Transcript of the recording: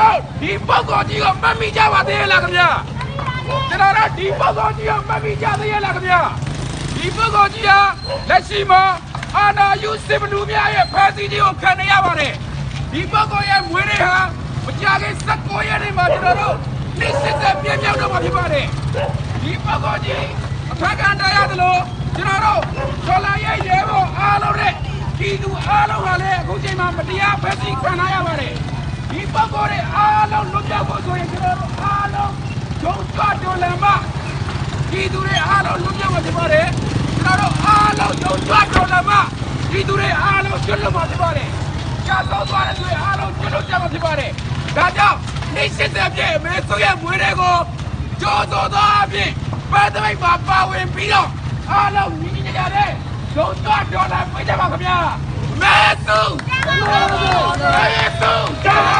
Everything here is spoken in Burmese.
တို့ဒီပုဂ္ဂိုလ်ကြီးကိုမှတ်မိကြပါသေးရဲ့လားခင်ဗျာကျွန်တော်တို့ဒီပုဂ္ဂိုလ်ကြီးကိုမှတ်မိကြသေးရဲ့လားခင်ဗျာဒီပုဂ္ဂိုလ်ကြီးဟာလက်ရှိမှာအာနာယူစစ်ဘလူများရဲ့ဖမ်းဆီးခြင်းကိုခံနေရပါတယ်ဒီပုဂ္ဂိုလ်ရဲ့မွေးနေ့ဟာမကြာခင်16ရက်နေ့မှာကျွန်တော်တို့နေ့စစ်တဲ့ပြည့်မြောက်တော့မှာဖြစ်ပါတယ်ဒီပုဂ္ဂိုလ်ကြီးအထက်ကန်တရားသလိုကျွန်တော်တို့ဆော်လာရဲ့ရဲဘော်အားလုံးနဲ့ဒီသူအားလုံးဟာလည်းအခုချိန်မှာမတရားဖမ်းဆီးခံရရပါတယ်ဒီ ပုဂ္ဂိုလ်တွေအားလုံးလွတ်မြောက်ဖို့ဆိုရင်ကျွန်တော်တို့အားလုံးဂျုံကြွတော်လမ်းမဒီသူတွေအားလုံးလွတ်မြောက်မှာဖြစ်ပါတယ်ကျွန်တော်တို့အားလုံးဂျုံကြွတော်လမ်းမဒီသူတွေအားလုံးကျွတ်လွတ်မှာဖြစ်ပါတယ်ကြာတော့သွားတဲ့သူတွေအားလုံးကျွတ်လွတ်ကြမှာဖြစ်ပါတယ်ဒါကြောင့်နေစစ်တဲ့ပြည့်အမေဆိုရဲ့မွေးတွေကိုကြိုးစိုးသောအဖြစ်ပတ်သက်မှာပါဝင်ပြီးတော့အားလုံးညီညီကြတဲ့ဂျုံကြွတော်လမ်းပြကြပါခင်ဗျာမဲစုမဲစု Yes, sir!